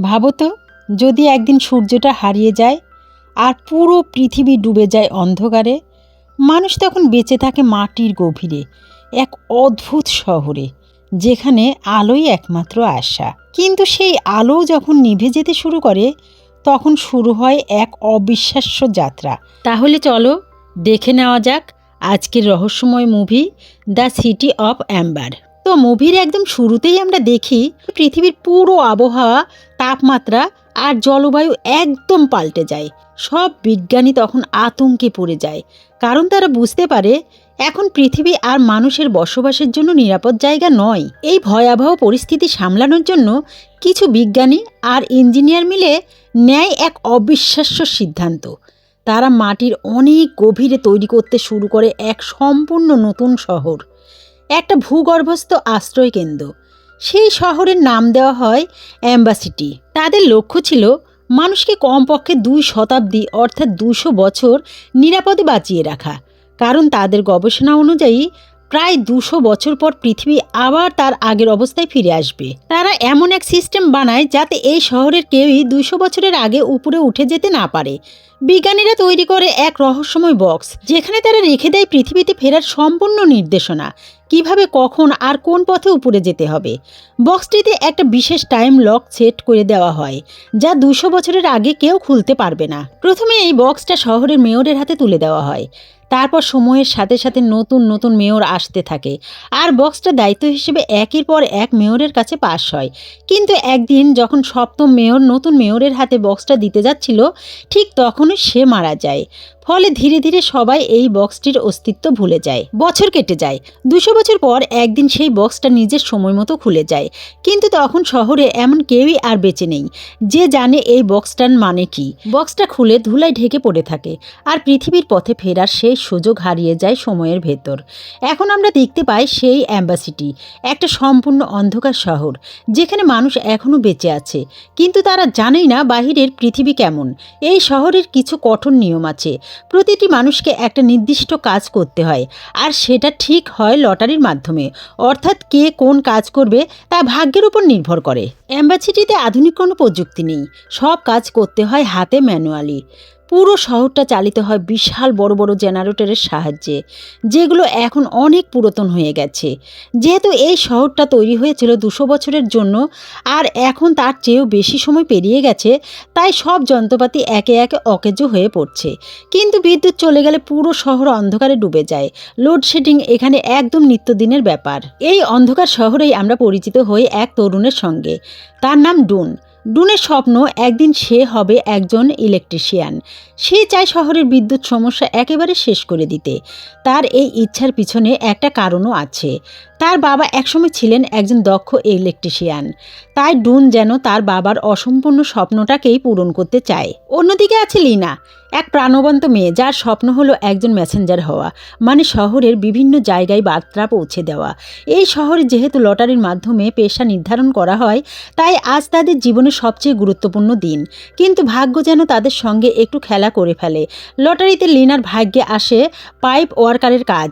ভাবো তো, যদি একদিন সূর্যটা হারিয়ে যায় আর পুরো পৃথিবী ডুবে যায় অন্ধকারে, মানুষ তখন বেঁচে থাকে মাটির গভীরে, এক অদ্ভুত শহরে, যেখানে আলোই একমাত্র আশা। কিন্তু সেই আলো যখন নিভে যেতে শুরু করে, তখন শুরু হয় এক অবিশ্বাস্য যাত্রা। তাহলে চলো, দেখে নেওয়া যাক আজকের রহস্যময় movie the city of amber তো মুভির একদম শুরুতেই আমরা দেখি, পৃথিবীর পুরো আবহাওয়া, তাপমাত্রা আর জলবায়ু একদম পাল্টে যায়। সব বিজ্ঞানী তখন আতঙ্কে পড়ে যায়। কারণ তারা বুঝতে পারে, এখন পৃথিবী আর মানুষের বসবাসের জন্য নিরাপদ জায়গা নয়। এই ভয়াবহ পরিস্থিতি সামলানোর জন্য কিছু বিজ্ঞানী আর ইঞ্জিনিয়ার মিলে নেয় এক অবিশ্বাস্য সিদ্ধান্ত। তারা মাটির অনেক গভীরে তৈরি করতে শুরু করে এক সম্পূর্ণ নতুন শহর। একটা ভূগর্ভস্থ আশ্রয় কেন্দ্র সেই শহরের নাম দেওয়া হয় অ্যাম্বাসিটি। তাদের লক্ষ্য ছিল মানুষকে কমপক্ষে দুই শতাব্দী অর্থাৎ দুশো বছর নিরাপদে বাঁচিয়ে রাখা। কারণ তাদের গবেষণা অনুযায়ী প্রায় দুশো বছর পর পৃথিবী আবার তার আগের অবস্থায় ফিরে আসবে। তারা এমন এক সিস্টেম বানায় যাতে এই শহরের কেউই দুশো বছরের আগে উপরে উঠে যেতে না পারে। বিজ্ঞানীরা তৈরি করে এক রহস্যময় বক্স, যেখানে তারা রেখে দেয় পৃথিবীতে ফেরার সম্পূর্ণ নির্দেশনা। কীভাবে, কখন আর কোন পথে উপরে যেতে হবে? বক্সটিতে একটা বিশেষ টাইম লক সেট করে দেওয়া হয়, যা দুশো বছরের আগে কেউ খুলতে পারবে না। প্রথমে এই বক্সটা শহরের মেয়রের হাতে তুলে দেওয়া হয়। তারপর সময়ের সাথে সাথে নতুন নতুন মেয়র আসতে থাকে। আর বক্সটা দায়িত্ব হিসেবে একের পর এক মেয়রের কাছে পাস হয়। কিন্তু একদিন যখন সপ্তম মেয়র নতুন মেয়রের হাতে বক্সটা দিতে যাচ্ছিল, ঠিক তখনই সে মারা যায়। ফলে ধীরে ধীরে সবাই এই বক্সটির অস্তিত্ব ভুলে যায়। বছর কেটে যায়। দুশো বছর পর একদিন সেই বক্সটা নিজের সময় মতো খুলে যায়। কিন্তু তখন শহরে এমন কেউই আর বেঁচে নেই। যে জানে এই বক্সটার মানে কি। বক্সটা খুলে ধুলায় ঢেকে পড়ে থাকে আর পৃথিবীর পথে ফেরার সেই সুযোগ হারিয়ে যায় সময়ের ভেতর। এখন আমরা দেখতে পাই সেই অ্যাম্বাসিটি, একটা সম্পূর্ণ অন্ধকার শহর, যেখানে মানুষ এখনও বেঁচে আছে। কিন্তু তারা জানেই না বাহিরের পৃথিবী কেমন। এই শহরের কিছু কঠোর নিয়ম আছে। প্রতিটি মানুষকে একটা নির্দিষ্ট কাজ করতে হয়। আর সেটা ঠিক হয় লটারির মাধ্যমে। অর্থাৎ কে কোন কাজ করবে তা ভাগ্যের উপর নির্ভর করে। অ্যাম্বাসিটিতে আধুনিক কোনো প্রযুক্তি নেই। সব কাজ করতে হয় হাতে ম্যানুয়ালি পুরো শহরটা চালিত হয় বিশাল বড় বড় জেনারেটরের সাহায্যে, যেগুলো এখন অনেক পুরাতন হয়ে গেছে। যেহেতু এই শহরটা তৈরি হয়েছিল দুশো বছরের জন্য, আর এখন তার চেয়েও বেশি সময় পেরিয়ে গেছে, তাই সব যন্ত্রপাতি একে একে অকেজ হয়ে পড়ছে। কিন্তু বিদ্যুৎ চলে গেলে পুরো শহর অন্ধকারে ডুবে যায়। লোডশেডিং এখানে একদম নিত্যদিনের ব্যাপার। এই অন্ধকার শহরেই আমরা পরিচিত হই এক তরুণের সঙ্গে। তার নাম ডুন। ডুনের স্বপ্ন একদিন সে হবে একজন ইলেকট্রিশিয়ান সে চায় শহরের বিদ্যুৎ সমস্যা একেবারে শেষ করে দিতে। তার এই ইচ্ছার পিছনে একটা কারণও আছে। তার বাবা একসময় ছিলেন একজন দক্ষ ইলেকট্রিশিয়ান তাই ডুন যেন তার বাবার অসম্পূর্ণ স্বপ্নটাকেই পূরণ করতে চায়। অন্যদিকে আছে লিনা, এক প্রাণবন্ত মেয়ে যার স্বপ্ন হলো একজন মেসেঞ্জার হওয়া মানে শহরের বিভিন্ন জায়গায় বার্তা পৌঁছে দেওয়া। এই শহরে যেহেতু লটারির মাধ্যমে পেশা নির্ধারণ করা হয়, তাই আজ তাদের জীবনের সবচেয়ে গুরুত্বপূর্ণ দিন। কিন্তু ভাগ্য যেন তাদের সঙ্গে একটু খেলা করে ফেলে। লটারিতে লিনার ভাগ্যে আসে পাইপ ওয়ার্কারের কাজ,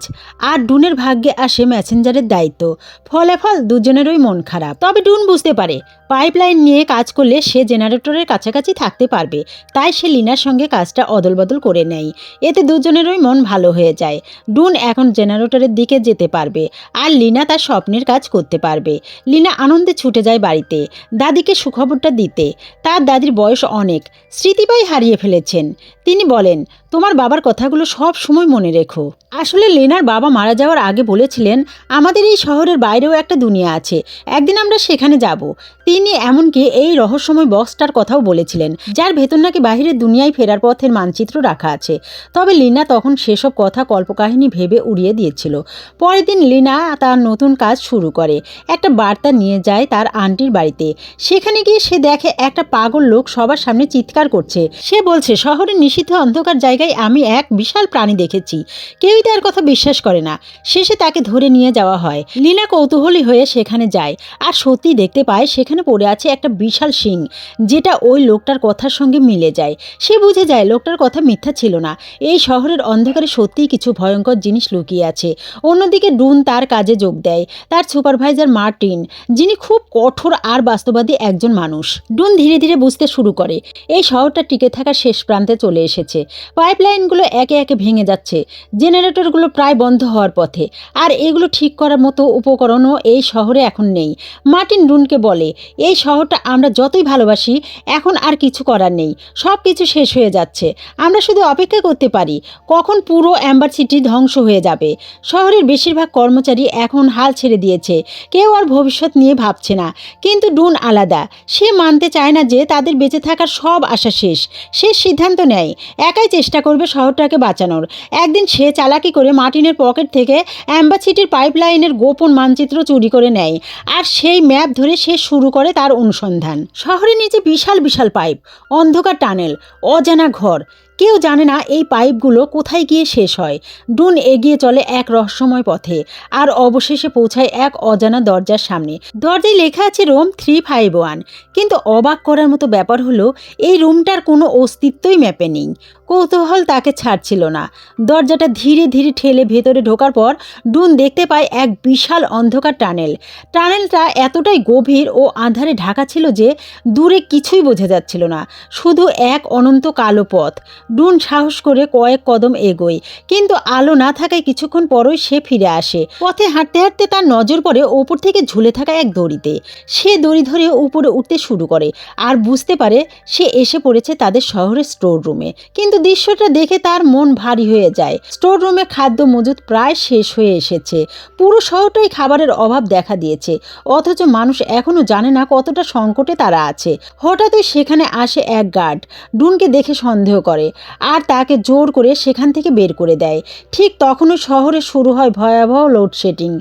আর ডুনের ভাগ্যে আসে মেসেঞ্জারের দায়িত্ব ফলাফল দুজনেরই মন খারাপ। তবে ডুন বুঝতে পারে, পাইপলাইন নিয়ে কাজ করলে সে জেনারেটরের কাছাকাছি থাকতে পারবে। তাই সে লিনার সঙ্গে কাজটা অদলবদল করে নেয়। এতে দুজনেরই মন ভালো হয়ে যায়। ডুন এখন জেনারেটরের দিকে যেতে পারবে আর লিনা তার স্বপ্নের কাজ করতে পারবে। লিনা আনন্দে ছুটে যায় বাড়িতে। দাদিকে সুখবরটা দিতে। তার দাদির বয়স অনেক। স্মৃতিপাই হারিয়ে ফেলেছেন। তিনি বলেন তোমার বাবার কথাগুলো সব সময় মনে রেখো। আসলে লেনার বাবা মারা যাওয়ার আগে বলেছিলেন, আমাদের এই শহরের বাইরেও একটা দুনিয়া আছে, একদিন আমরা সেখানে যাব। তিনি এমনকি এই রহস্যময় বক্সটার কথাও বলেছিলেন, যার ভেতর নাকি বাহিরের দুনিয়ায় ফেরার পথের মানচিত্র রাখা আছে। তবে লিনা তখন সেসব কথা কল্পকাহিনী ভেবে উড়িয়ে দিয়েছিল। পরের দিন লিনা তার নতুন কাজ শুরু করে। একটা বার্তা নিয়ে যায় তার আন্টির বাড়িতে। সেখানে গিয়ে সে দেখে একটা পাগল লোক সবার সামনে চিৎকার করছে। সে বলছে, শহরের নিষিদ্ধ অন্ধকার জায়গায় আমি এক বিশাল প্রাণী দেখেছি। কেউই তার কথা বিশ্বাস করে না। শেষে তাকে ধরে নিয়ে যাওয়া হয়। লীনা কৌতূহলী হয়ে সেখানে যায় আর সত্যি দেখতে পায় সেখানে পড়ে আছে একটা বিশাল সিং যেটা ওই লোকটার কথার সঙ্গে মিলে যায়। সে বুঝে যায় লোকটার কথা মিথ্যা ছিল না। এই শহরের অন্ধকারে সত্যিই কিছু ভয়ঙ্কর জিনিস লুকিয়ে আছে। অন্যদিকে ডুন তার কাজে যোগ দেয়। তার সুপারভাইজার মার্টিন, যিনি খুব কঠোর আর বাস্তবাদী একজন মানুষ। ডুন ধীরে ধীরে বুঝতে শুরু করে। এই শহরটা টিকে থাকার শেষ প্রান্তে চলে এসেছে। পাইপলাইনগুলো একে একে ভেঙে যাচ্ছে। জেনারেটরগুলো প্রায় বন্ধ হওয়ার পথে। আর এগুলো ঠিক করার মতো উপকরণও এই শহরে এখন নেই। মার্টিন ডুনকে বলে, এই শহরটা আমরা যতই ভালোবাসি, এখন আর কিছু করার নেই। সব কিছু শেষ হয়ে যাচ্ছে। আমরা শুধু অপেক্ষা করতে পারি, কখন পুরো অ্যাম্বার সিটি ধ্বংস হয়ে যাবে। শহরের বেশিরভাগ কর্মচারী এখন হাল ছেড়ে দিয়েছে। কেউ আর ভবিষ্যৎ নিয়ে ভাবছে না। কিন্তু ডুন আলাদা। সে মানতে চায় না যে তাদের বেঁচে থাকার সব আশা শেষ। সে সিদ্ধান্ত নেয়, একাই চেষ্টা করবে শহরটাকে বাঁচানোর। একদিন সে চালাকি করে মার্টিনের পকেট থেকে অ্যাম্বাসিটির পাইপলাইনের গোপন মানচিত্র চুরি করে নেয় আর সেই ম্যাপ ধরে সে শুরু করে তার অনুসন্ধান। শহরের নিচে বিশাল বিশাল পাইপ, অন্ধকার টানেল, অজানা ঘর। কেউ জানে না এই পাইপগুলো কোথায় গিয়ে শেষ হয়। ডুন এগিয়ে চলে এক রহস্যময় পথে আর অবশেষে পৌঁছায় এক অজানা দরজার সামনে। দরজায় লেখা আছে রোম থ্রি ফাইভ ওয়ান। কিন্তু অবাক করার মতো ব্যাপার হলো, এই রুমটার কোনো অস্তিত্বই ম্যাপে নেই। কৌতূহল তাকে ছাড়ছিল না। দরজাটা ধীরে ধীরে ঠেলে ভেতরে ঢোকার পর ডুন দেখতে পায় এক বিশাল অন্ধকার টানেল। টানেলটা এতটাই গভীর ও আঁধারে ঢাকা ছিল যে দূরে কিছুই বোঝা যাচ্ছিল না। শুধু এক অনন্ত কালো পথ। ডুন সাহস করে কয়েক কদম এগোয়। কিন্তু আলো না থাকায় কিছুক্ষণ পরই সে ফিরে আসে। পথে হাঁটতে হাঁটতে তার নজর পড়ে ওপর থেকে ঝুলে থাকা এক দড়িতে। সে দড়ি ধরে উপরে উঠতে শুরু করে আর বুঝতে পারে সে এসে পড়েছে তাদের শহরের স্টোর রুমে। কিন্তু দৃশ্যটা দেখে তার মন ভারী হয়ে যায়। স্টোর রুমে খাদ্য মজুদ প্রায় শেষ হয়ে এসেছে। পুরো শহরটাই খাবারের অভাব দেখা দিয়েছে। অথচ মানুষ এখনও জানে না কতটা সংকটে তারা আছে। হঠাৎই সেখানে আসে এক গার্ড। ডুনকে দেখে সন্দেহ করে। আর তাকে জোর করে সেখান থেকে বের করে দেয়। ঠিক তখনও শহরে শুরু হয় ভয়াবহ লোডশেডিং।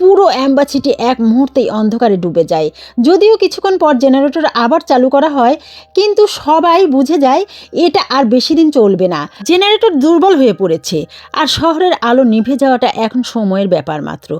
পুরো অ্যাম্বাসিটি এক মুহূর্তেই অন্ধকারে ডুবে যায়। যদিও কিছুক্ষণ পর জেনারেটর আবার চালু করা হয়, কিন্তু সবাই বুঝে যায় এটা আর বেশি দিন চলবে না। জেনারেটর দুর্বল হয়ে পড়েছে আর শহরের আলো নিভে যাওয়াটা এখন সময়ের ব্যাপার মাত্র।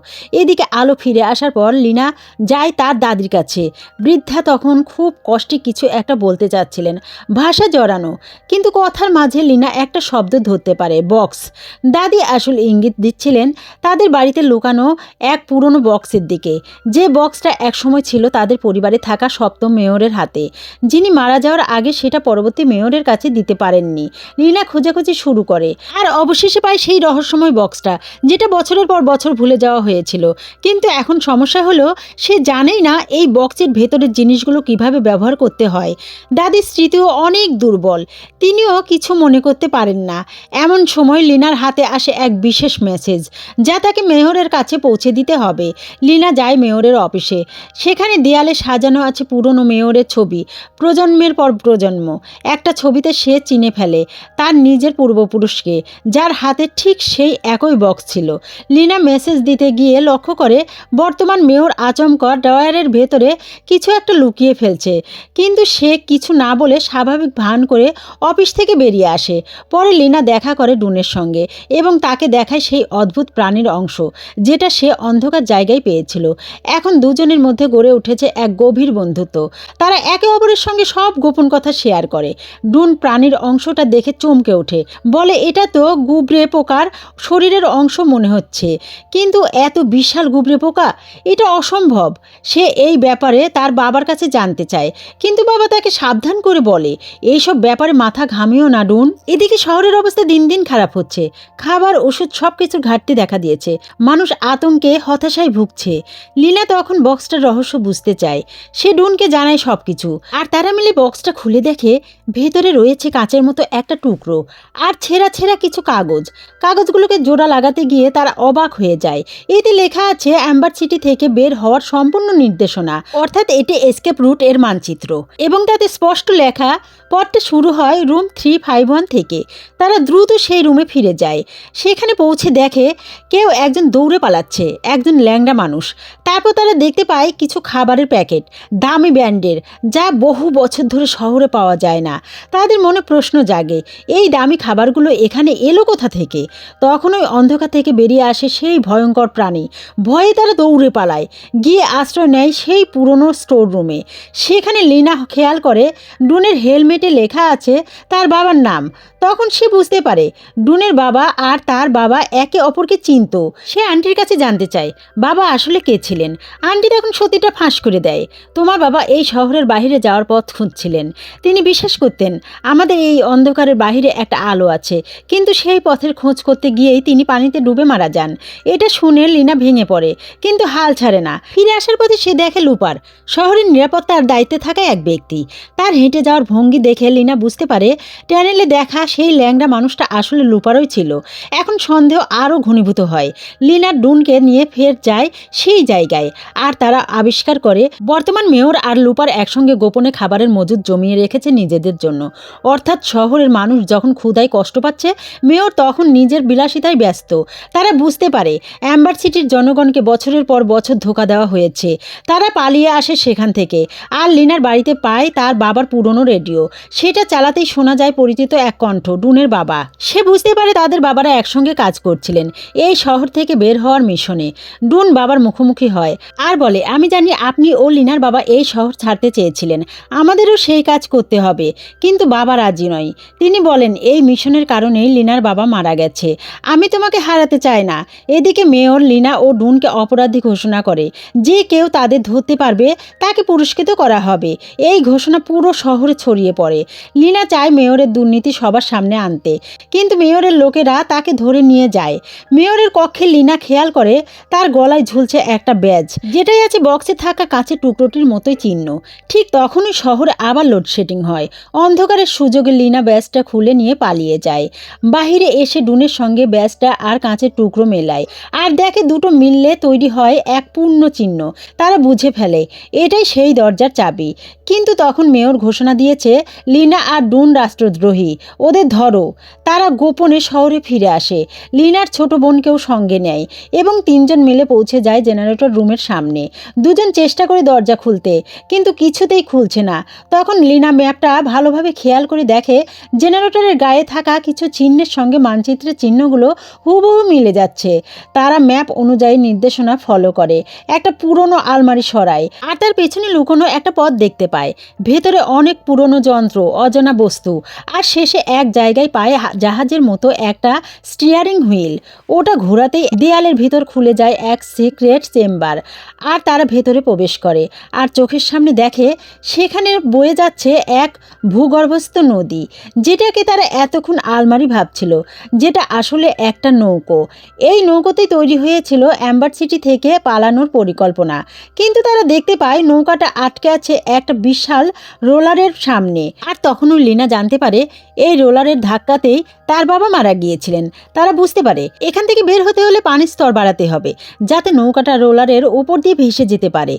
এদিকে আলো ফিরে আসার পর লিনা যায় তার দাদির কাছে। বৃদ্ধা তখন খুব কষ্টে কিছু একটা বলতে চাচ্ছিলেন। ভাষা জড়ানো, কিন্তু কথার মাঝে লিনা একটা শব্দ ধরতে পারে, বক্স। দাদি আসল ইঙ্গিত দিচ্ছিলেন তাদের বাড়িতে লুকানো এক পুরনো বক্সের দিকে। যে বক্সটা একসময় ছিল তাদের পরিবারে থাকা সপ্তম মেয়রের হাতে। যিনি মারা যাওয়ার আগে সেটা পরবর্তী মেয়রের কাছে দিতে পারেননি। লীনা খোঁজাখুঁজি শুরু করে। আর অবশেষে পায় সেই রহস্যময় বক্সটা, যেটা বছরের পর বছর ভুলে যাওয়া হয়েছিল। কিন্তু এখন সমস্যা হলো, সে জানেই না এই বক্সের ভেতরের জিনিসগুলো কীভাবে ব্যবহার করতে হয়। দাদির স্মৃতিও অনেক দুর্বল। তিনিও কিছু মনে করতে পারেন না। এমন সময় লিনার হাতে আসে এক বিশেষ মেসেজ যা তাকে মেয়রের কাছে পৌঁছে দিতে হবে। লিনা যায় মেয়রের অফিসে সেখানে দেয়ালে সাজানো আছে পুরনো মেয়রের ছবি, প্রজন্মের পর প্রজন্ম। একটা ছবিতে সে চিনে ফেলে, তার নিজের পূর্বপুরুষকে, যার হাতে ঠিক সেই একই বক্স ছিল। লিনা মেসেজ দিতে গিয়ে লক্ষ্য করে, বর্তমান মেয়র আচমকা ড্রয়ারের ভেতরে কিছু একটা লুকিয়ে ফেলছে। কিন্তু সে কিছু না বলে স্বাভাবিক ভান করে অফিস থেকে বেরিয়ে আসে। পরে লিনা দেখা করে ডুনের সঙ্গে এবং তাকে দেখায় সেই অদ্ভুত প্রাণীর অংশ, যেটা সে অন্ধকার জায়গায় পেয়েছিল। এখন দুজনের মধ্যে গড়ে উঠেছে এক গভীর বন্ধুত্ব। তারা একে অপরের সঙ্গে সব গোপন কথা শেয়ার করে। ডুন প্রাণীর অংশটা দেখে চমকে ওঠে। বলে, এটা তো গুবরে পোকার শরীরের অংশ মনে হচ্ছে। কিন্তু এত বিশাল গুবরে পোকা, এটা অসম্ভব। সে এই ব্যাপারে তার বাবার কাছে জানতে চায়। কিন্তু বাবা তাকে সাবধান করে বলে, এইসব ব্যাপারে মাথা ঘামিও না, ডুন। এদিকে শহরের অবস্থা দিন দিন খারাপ হচ্ছে। খাবার, ওষুধ সব কিছুর ঘাটতি দেখা দিয়েছে। মানুষ আতঙ্কে, হতাশায় ভুগছে। লীলা তখন বক্সটার রহস্য বুঝতে চায়। সে ডুনকে জানায় সব কিছু আর তারা মিলে বক্সটা খুলে দেখে ভেতরে রয়েছে কাঁচের মতো একটা টুকরো। আর ছেঁড়া ছেঁড়া কিছু কাগজ। কাগজগুলোকে জোড়া লাগাতে গিয়ে তারা অবাক হয়ে যায়। এতে লেখা আছে, অ্যাম্বার সিটি থেকে বের হওয়ার সম্পূর্ণ নির্দেশনা। অর্থাৎ এটি এসকেপ রুট এর মানচিত্র। এবং তাতে স্পষ্ট লেখা পথটা শুরু হয় রুম থ্রি ফাইভ ওয়ান থেকে। তারা দ্রুত সেই রুমে ফিরে যায়। সেখানে পৌঁছে দেখে কেউ একজন দৌড়ে পালাচ্ছে, একজন ল্যাংড়া মানুষ। তারপর তারা দেখতে পায় কিছু খাবারের প্যাকেট, দামি ব্র্যান্ডের, যা বহু বছর ধরে শহরে পাওয়া যায় না। তাদের মনে প্রশ্ন জাগে, এই দামি খাবারগুলো এখানে এলো কোথা থেকে? তখন ওই অন্ধকার থেকে বেরিয়ে আসে সেই ভয়ঙ্কর প্রাণী। ভয়ে তারা দৌড়ে পালায়, গিয়ে আশ্রয় নেয় সেই পুরনো স্টোর রুমে সেখানে লিনা খেয়াল করে, ডুনের হেলমেটে লেখা আছে তার বাবার নাম। তখন সে বুঝতে পারে, ডুনের বাবা আর তার বাবা একে অপরকে চিনত। সে আন্টির কাছে জানতে চায়, বাবা আসলে কে ছিলেন? আন্টি তখন সত্যিটা ফাঁস করে দেয়। তোমার বাবা এই শহরের বাইরে যাওয়ার পথ খুঁজছিলেন। তিনি বিশ্বাস করতেন, আমাদের এই অন্ধকারের বাইরে একটা আলো আছে। কিন্তু সেই পথের খোঁজ করতে গিয়েই তিনি পানিতে ডুবে মারা যান। এটা শুনে লিনা ভেঙে পড়ে, কিন্তু হাল ছাড়ে না। ফিরে আসার পথে সে দেখে লুপার। শহরের নিরাপত্তার দায়িত্বে থাকা এক ব্যক্তি। তার হেঁটে যাওয়ার ভঙ্গি দেখে লিনা বুঝতে পারে ট্যানেলে দেখা সেই ল্যাংড়া মানুষটা আসলে লুপারই ছিল। এখন সন্দেহ আরও ঘনীভূত হয়। লিনা ডুনকে নিয়ে ফের যায় সেই জায়গায় আর তারা আবিষ্কার করে, বর্তমান মেয়র আর লুপার একসঙ্গে গোপনে খাবারের মজুদ জমিয়ে রেখেছে নিজেদের জন্য। অর্থাৎ শহরের মানুষ যখন ক্ষুধায় কষ্ট পাচ্ছে, মেয়র তখন নিজের বিলাসিতায় ব্যস্ত। তারা বুঝতে পারে, অ্যাম্বার সিটির জনগণকে বছরের পর বছর ধোকা দেওয়া হয়েছে। তারা পালিয়ে আসে সেখান থেকে। আর লিনার বাড়িতে পায় তার বাবার পুরনো রেডিও। সেটা চালাতেই শোনা যায় পরিচিত এক কণ্ঠ, ডুনের বাবা। সে বুঝতে পারে তাদের বাবারা একসঙ্গে কাজ করছিলেন, এই শহর থেকে বের হওয়ার মিশনে। ডুন বাবার মুখোমুখি হয়, আর বলে, আমি জানি আপনি ও লিনার বাবা এই শহর ছাড়তে চেয়েছিলেন, আমাদেরও সেই কাজ করতে হবে। কিন্তু বাবা রাজি নয়। তিনি বলেন, এই মিশনের কারণেই লিনার বাবা মারা গেছে। আমি তোমাকে হারাতে চাই না। এদিকে মেয়র লিনা ও ডুনকে অপরাধী ঘোষণা করে, যে কেউ তাদের ধরতে পারবে, তাকে পুরস্কৃত করা হবে। এই ঘোষণা পুরো শহরে ছড়িয়ে পড়ে। লিনা চায় মেয়রের দুর্নীতি সবার সামনে আনতে। কিন্তু মেয়রের লোকেরা তাকে ধরে নিয়ে যায়। মেয়রের কক্ষে লিনা খেয়াল করে, তার গলায় ঝুলছে একটা ব্যাজ। যেটাই আছে বক্সে থাকা কাঁচের টুকরোটির মতোই চিহ্ন। ঠিক তখনই শহরে আবার লোডশেডিং হয়। অন্ধকারের সুযোগে লিনা ব্যাজটা খুলে নিয়ে পালিয়ে যায়। বাহিরে এসে ডুনের সঙ্গে ব্যাজটা আর কাঁচের টুকরো মেলায়। আর দেখে দুটো মিললে তৈরি হয় এক পূর্ণ চিহ্ন। তারা বুঝে ফেলে, এটাই সেই দরজার চাবি। কিন্তু তখন মেয়র ঘোষণা দিয়েছে লিনা আর ডুন রাষ্ট্রদ্রোহী। ওদের ধরো, তারা গোপনে শহরে ফিরে আসে। লিনার ছোট বোনকেও সঙ্গে নেয় এবং তিনজন মিলে পৌঁছে যায় জেনারেটর রুমের সামনে। দুজন চেষ্টা করে দরজা খুলতে, কিন্তু কিছুতেই খুলছে না। তখন লিনা ম্যাপটা ভালোভাবে খেয়াল করে দেখে জেনারেটরের গায়ে থাকা কিছু চিহ্নের সঙ্গে মানচিত্রের চিহ্নগুলো হুবহু মিলে যাচ্ছে। তারা ম্যাপ অনুযায়ী নির্দেশনা ফলো করে, একটা পুরনো আলমারি সরায়, আর তার পেছনে লুকোনো একটা পথ দেখতে পায়। ভেতরে অনেক পুরনো যন্ত্র অজানা বস্তু। আর শেষে এক জায়গায় পায় জাহাজের মতো একটা স্টিয়ারিং হুইল ওটা ঘোরাতেই দেয়ালের ভিতর খুলে যায় এক সিক্রেট চেম্বার আর তারা ভেতরে প্রবেশ করে। আর চোখের সামনে দেখে সেখানে বয়ে যাচ্ছে এক ভূগর্ভস্থ নদী, যেটাকে তারা এতক্ষণ আলমারি ভাবছিল, যেটা আসলে একটা নৌকো। এই নৌকোতেই তৈরি হয়েছিল অ্যাম্বার সিটি থেকে পালানোর পরিকল্পনা। কিন্তু তারা দেখতে পায় নৌকাটা আটকে আছে একটা বিশাল রোলারের সামনে। আর তখনও লিনা জানতে পারে এই রোলারের ধাক্কাতেই তার বাবা মারা গিয়েছিলেন। তারা বুঝতে পারে, এখান থেকে বের হতে হলে পানির স্তর বাড়াতে হবে, যাতে নৌকাটা রোলারের ওপর দিয়ে ভেসে যেতে পারে।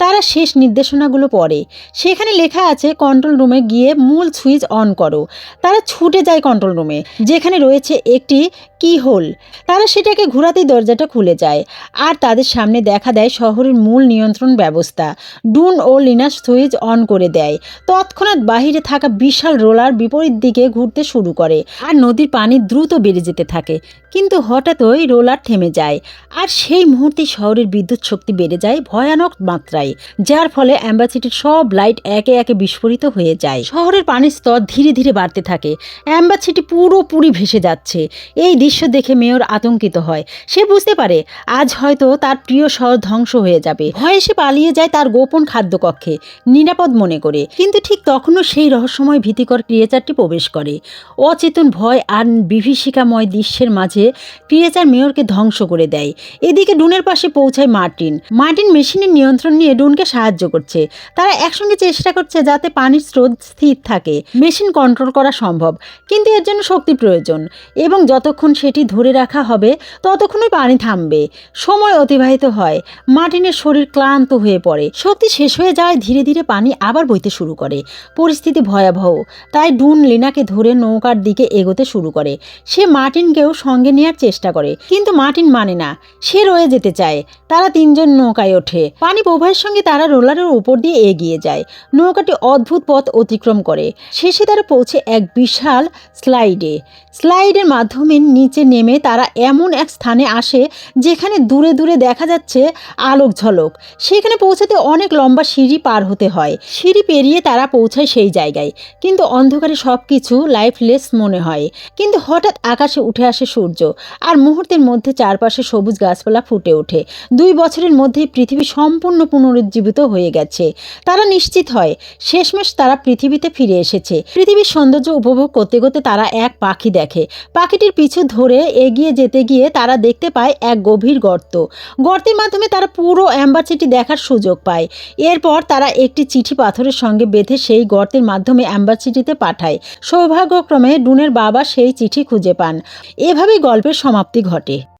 তারা শেষ নির্দেশনাগুলো পড়ে। সেখানে লেখা আছে, কন্ট্রোল রুমে গিয়ে মূল সুইচ অন করো। তারা ছুটে যায় কন্ট্রোল রুমে, যেখানে রয়েছে একটি কি হোল। তারা সেটাকে ঘোরাতেই দরজাটা খুলে যায়, আর তাদের সামনে দেখা দেয় শহরের মূল নিয়ন্ত্রণ ব্যবস্থা। ডুন ও লিনাস সুইচ অন করে দেয়। তৎক্ষণাৎ বাহিরে থাকা বিশাল রোলার বিপরীত দিকে ঘুরতে শুরু করে আর নদীর পানি দ্রুত বেড়ে যেতে থাকে। কিন্তু হঠাৎই রোলার থেমে যায় আর সেই মুহূর্তে শহরের বিদ্যুৎ শক্তি বেড়ে যায় ভয়ানক মাত্রায়, যার ফলে অ্যাম্বাসিটির সব লাইট একে একে বিস্ফোরিত হয়ে যায়। শহরের পানির স্তর ধীরে ধীরে বাড়তে থাকে। অ্যাম্বাসিটি পুরোপুরি ভেসে যাচ্ছে। এই দৃশ্য দেখে মেয়র আতঙ্কিত হয়। সে বুঝতে পারে, আজ হয়তো তার প্রিয় শহর ধ্বংস হয়ে যাবে। ভয়ে সে পালিয়ে যায় তার গোপন খাদ্যকক্ষে, নিরাপদ মনে করে। কিন্তু ঠিক তখনও সেই রহস্যময় ভীতিকর ক্রিয়েচারটি প্রবেশ করে। অচেতন ভয় আর বিভীষিকাময় দৃশ্যের মাঝে ক্রিয়েচার মেয়রকে ধ্বংস করে দেয়। এদিকে ডুনের পাশে পৌঁছায় মার্টিন। মার্টিন মেশিনের নিয়ন্ত্রণ নিয়ে ডুনকে সাহায্য করছে। তারা একসঙ্গে চেষ্টা করছে যাতে পানির স্রোত স্থির থাকে। মেশিন কন্ট্রোল করা সম্ভব, কিন্তু এর জন্য শক্তি প্রয়োজন এবং যতক্ষণ সেটি ধরে রাখা হবে, ততক্ষণই পানি থামবে। সময় অতিবাহিত হয়। মার্টিনের শরীর ক্লান্ত হয়ে পড়ে। শক্তি শেষ হয়ে যাওয়ায় ধীরে ধীরে পানি আবার বইতে শুরু করে। পরিস্থিতি ভয়াবহ। তাই ডুন লিনা টিনাকে ধরে নৌকার দিকে এগোতে শুরু করে। সে মার্টিনকেও সঙ্গে নেওয়ার চেষ্টা করে, কিন্তু মার্টিন মানে না। সে রয়ে যেতে চায়। তারা তিনজন নৌকায় ওঠে। পানি প্রবাহের সঙ্গে তারা রোলারের উপর দিয়ে এগিয়ে যায়। নৌকাটি অদ্ভুত পথ অতিক্রম করে। শেষে তারা পৌঁছে এক বিশাল স্লাইডে। স্লাইডের মাধ্যমে নিচে নেমে তারা এমন এক স্থানে আসে, যেখানে দূরে দূরে দেখা যাচ্ছে আলোক ঝলক। সেখানে পৌঁছাতে অনেক লম্বা সিঁড়ি পার হতে হয়। সিঁড়ি পেরিয়ে তারা পৌঁছায় সেই জায়গায়। কিন্তু অন্ধকারে সব কিছু লাইফলেস মনে হয়। কিন্তু হঠাৎ আকাশে উঠে আসে সূর্য আর মুহূর্তের মধ্যে চারপাশে সবুজ গাছপালা ফুটে ওঠে। দুই বছরের মধ্যেই পৃথিবী সম্পূর্ণ পুনরুজ্জীবিত হয়ে গেছে। তারা নিশ্চিত হয়, শেষমেশ তারা পৃথিবীতে ফিরে এসেছে। পৃথিবীর সৌন্দর্য উপভোগ করতে করতে তারা এক পাখি দেখে। পাখিটির পিছু ধরে এগিয়ে যেতে গিয়ে তারা দেখতে পায় এক গভীর গর্ত। গর্তের মাধ্যমে তারা পুরো অ্যাম্বাসিটি দেখার সুযোগ পায়। এরপর তারা একটি চিঠি পাথরের সঙ্গে বেঁধে সেই গর্তের মাধ্যমে অ্যাম্বাসিটিতে পাঠায়। সৌভাগ্যক্রমে ডুনের বাবা সেই চিঠি খুঁজে পান। এভাবেই গল্পের সমাপ্তি ঘটে।